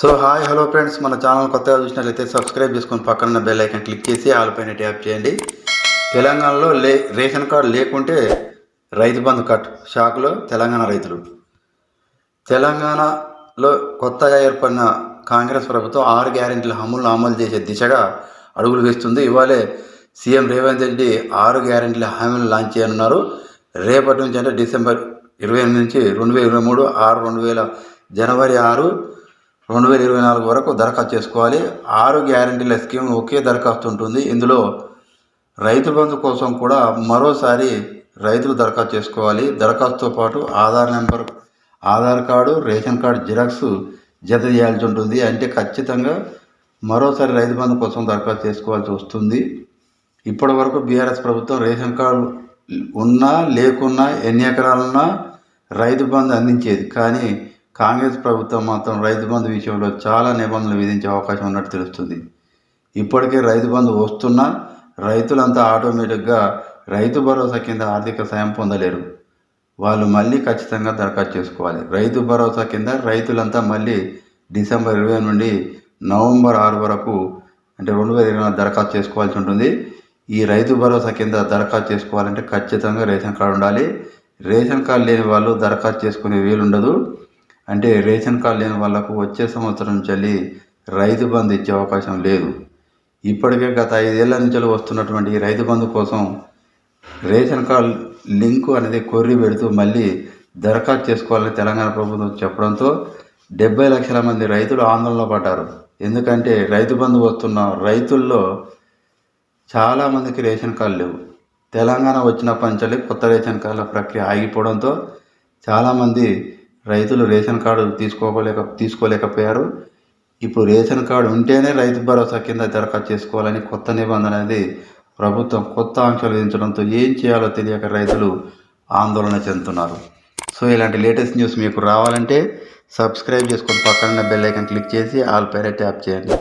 So hi hello friends మన channel కొత్తగా చూసినట్లయితే సబ్స్క్రైబ్ చేసుకొని పక్కన బెల్ ఐకన్ క్లిక్ చేసి ఆల్ పైన ట్యాప్ చేయండి. తెలంగాణలో లే రేషన్ కార్డు లేకుంటే రైతు బంధు కట్ షాక్లో తెలంగాణ రైతులు. తెలంగాణలో కొత్తగా ఏర్పడిన కాంగ్రెస్ ప్రభుత్వం ఆరు గ్యారెంటీల అమలు అమలు చేసే దిశగా అడుగులు వేస్తుంది. ఇవాళే సీఎం రేవంత్ రెడ్డి ఆరు గ్యారెంటీల హామీలు లాంచ్ చేయనున్నారు. రేపటి నుంచి అంటే డిసెంబర్ ఇరవై ఎనిమిది నుంచి రెండు వేల ఇరవై మూడు ఆరు రెండు వేల జనవరి ఆరు రెండు వేల ఇరవై నాలుగు వరకు దరఖాస్తు చేసుకోవాలి. ఆరు గ్యారెంటీల స్కీమ్ ఒకే దరఖాస్తు ఉంటుంది. ఇందులో రైతు బంధు కోసం కూడా మరోసారి రైతులు దరఖాస్తు చేసుకోవాలి. దరఖాస్తుతో పాటు Aadhaar number Aadhaar card ration card xerox జత చేయాల్సి ఉంటుంది. అంటే ఖచ్చితంగా మరోసారి రైతు బంధు కోసం దరఖాస్తు చేసుకోవాల్సి వస్తుంది. ఇప్పటి వరకు బీఆర్ఎస్ ప్రభుత్వం రేషన్ కార్డు ఉన్నా లేకున్నా ఎన్ని ఎకరాలున్నా రైతు బంధు అందించేది. కానీ కాంగ్రెస్ ప్రభుత్వం మాత్రం రైతు బంధు విషయంలో చాలా నిబంధనలు విధించే అవకాశం ఉన్నట్టు తెలుస్తుంది. ఇప్పటికే రైతు బంధు వస్తున్నా రైతులంతా ఆటోమేటిక్గా రైతు భరోసా కింద ఆర్థిక సాయం పొందలేరు. వాళ్ళు మళ్ళీ ఖచ్చితంగా దరఖాస్తు చేసుకోవాలి. రైతు భరోసా కింద రైతులంతా మళ్ళీ డిసెంబర్ ఇరవై నుండి నవంబర్ ఆరు వరకు అంటే రెండు వేల ఇరవై నాలుగు దరఖాస్తు చేసుకోవాల్సి ఉంటుంది. ఈ రైతు భరోసా కింద దరఖాస్తు చేసుకోవాలంటే ఖచ్చితంగా రేషన్ కార్డు ఉండాలి. రేషన్ కార్డు లేని వాళ్ళు దరఖాస్తు చేసుకునే వీలుండదు. అంటే రేషన్ కార్డు లేని వాళ్ళకు వచ్చే సంవత్సరం నుంచి రైతు బంధు ఇచ్చే అవకాశం లేదు. ఇప్పటికే గత ఐదేళ్ళ నుంచి వస్తున్నటువంటి ఈ రైతు బంధు కోసం రేషన్ కార్డు లింకు అనేది కొర్రి పెడుతూ మళ్ళీ దరఖాస్తు చేసుకోవాలని తెలంగాణ ప్రభుత్వం చెప్పడంతో డెబ్బై లక్షల మంది రైతులు ఆందోళన పడ్డారు. ఎందుకంటే రైతు బంధు వస్తున్న రైతుల్లో చాలామందికి రేషన్ కార్డు లేవు. తెలంగాణ వచ్చినప్పటి నుంచి కొత్త రేషన్ కార్డుల ప్రక్రియ ఆగిపోవడంతో చాలామంది రైతులు రేషన్ కార్డు తీసుకోలేక తీసుకోలేకపోయారు. ఇప్పుడు రేషన్ కార్డు ఉంటేనే రైతు భరోసా కింద దరఖాస్తు చేసుకోవాలని కొత్త నిబంధన అనేది ప్రభుత్వం కొత్త ఆంక్షలు విధించడంతో ఏం చేయాలో తెలియక రైతులు ఆందోళన చెందుతున్నారు. సో ఇలాంటి లేటెస్ట్ న్యూస్ మీకు రావాలంటే సబ్స్క్రైబ్ చేసుకొని పక్కన బెల్ ఐకన్ క్లిక్ చేసి ఆల్ పైన ట్యాప్ చేయండి.